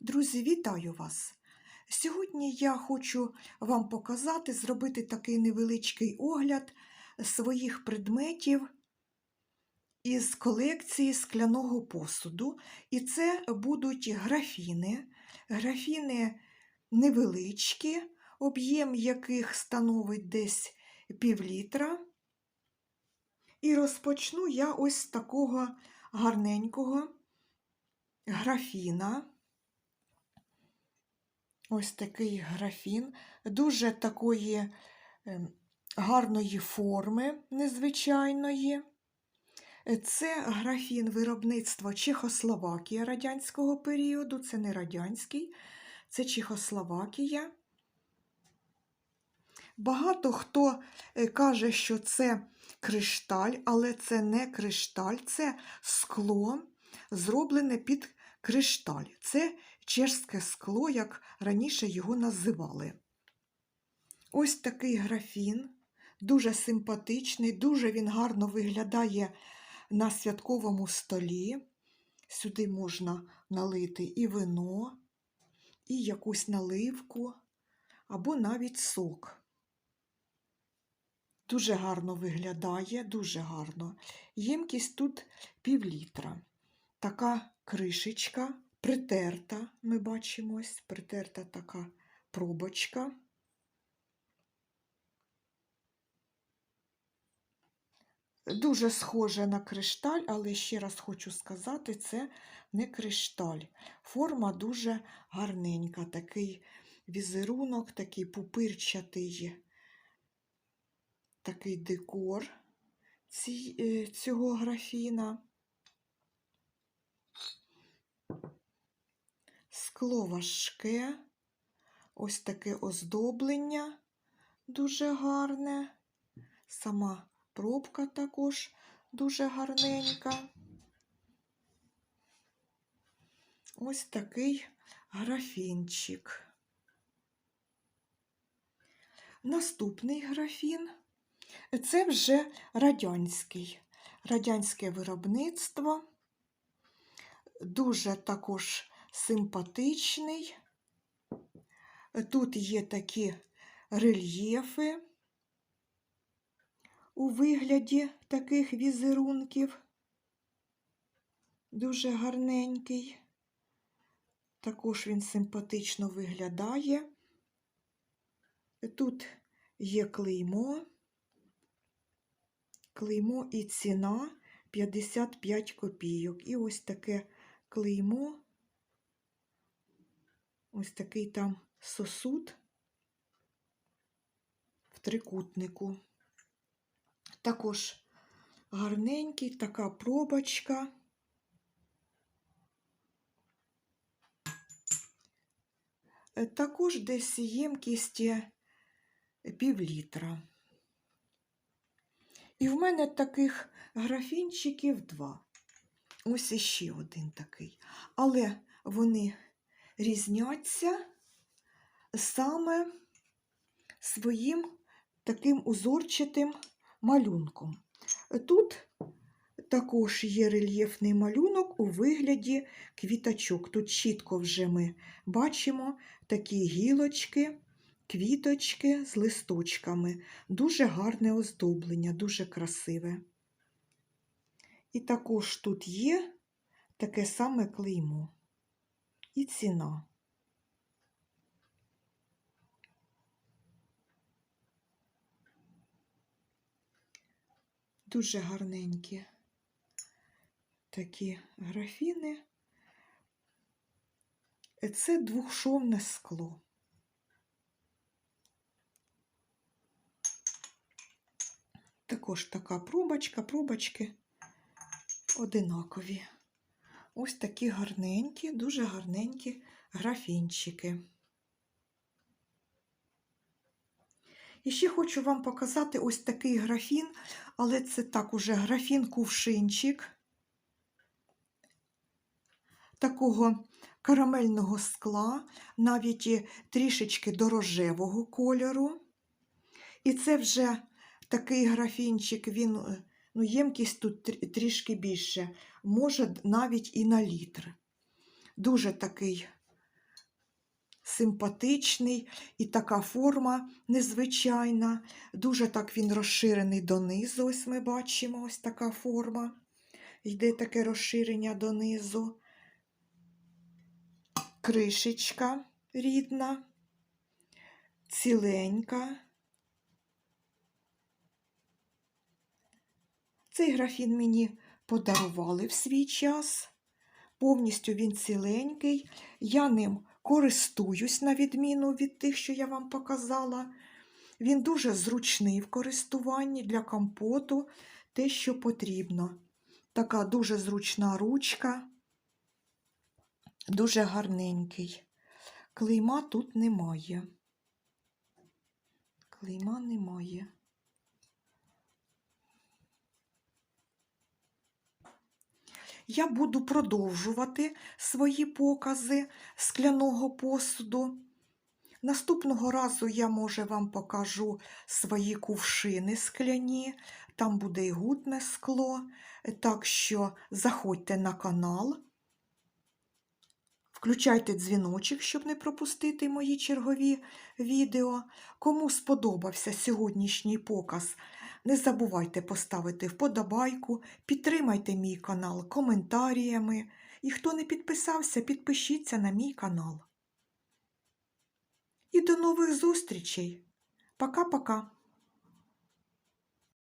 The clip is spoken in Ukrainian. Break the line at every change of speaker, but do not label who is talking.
Друзі, вітаю вас! Сьогодні я хочу вам показати, зробити такий невеличкий огляд своїх предметів із колекції скляного посуду. І це будуть графіни. Графіни невеличкі, об'єм яких становить десь пів літра. І розпочну я ось з такого гарненького графіна. Ось такий графін, дуже такої ем, гарної форми незвичайної. Це графін виробництва Чехословакія радянського періоду, це не радянський, це Чехословакія. Багато хто е, каже, що це кришталь, але це не кришталь, це скло, зроблене під кришталь. Це чешське скло, як раніше його називали. Ось такий графін, дуже симпатичний, дуже він гарно виглядає на святковому столі. Сюди можна налити і вино, і якусь наливку, або навіть сок. Дуже гарно виглядає, дуже гарно. Ємкість тут пів літра. Така кришечка притерта, ми бачимо ось, притерта така пробочка. Дуже схоже на кришталь, але ще раз хочу сказати, це не кришталь. Форма дуже гарненька, такий візерунок, такий пупирчатий, такий декор е, цього графіна. Скло важке, ось таке оздоблення дуже гарне. Сама пробка також дуже гарненька. Ось такий графінчик. Наступний графін це вже радянський, радянське виробництво, дуже також симпатичний. Тут є такі рельєфи у вигляді таких візерунків. Дуже гарненький. Також він симпатично виглядає. Тут є клеймо, клеймо і ціна 55 копійок. І ось таке клеймо. Ось такий там сосуд в трикутнику. Також гарненький, така пробочка. Також десь ємкість пів літра. І в мене таких графінчиків два. Ось іще один такий. Але вони різняться саме своїм таким узорчатим малюнком. Тут також є рельєфний малюнок у вигляді квіточок. Тут чітко вже ми бачимо такі гілочки, квіточки з листочками. Дуже гарне оздоблення, дуже красиве. І також тут є таке саме клеймо і ціна. Дуже гарненькі такі графіни. Це двохшовне скло. Також така пробочка, пробочки одинакові. Ось такі гарненькі, дуже гарненькі графінчики. І ще хочу вам показати ось такий графін, але це так уже графін-кувшинчик такого карамельного скла, навіть трішечки дорожевого кольору. І це вже такий графінчик, він, е, ну, ємкість тут трішки більше, може навіть і на літр. Дуже такий симпатичний і така форма незвичайна. Дуже так він розширений донизу. Ось ми бачимо ось така форма. Йде таке розширення донизу. Кришечка рідна, ціленька. Цей графін мені подарували в свій час. Повністю він ціленький. Я ним користуюсь, на відміну від тих, що я вам показала. Він дуже зручний в користуванні для компоту, те, що потрібно. Така дуже зручна ручка, дуже гарненький. Клейма тут немає. Клейма немає. Я буду продовжувати свої покази скляного посуду. Наступного разу я, може, вам покажу свої кувшини скляні, там буде і гутне скло. Так що заходьте на канал, включайте дзвіночок, щоб не пропустити мої чергові відео. Кому сподобався сьогоднішній показ, не забувайте поставити вподобайку, підтримайте мій канал коментаріями. І хто не підписався, підпишіться на мій канал. І до нових зустрічей. Пока-пока.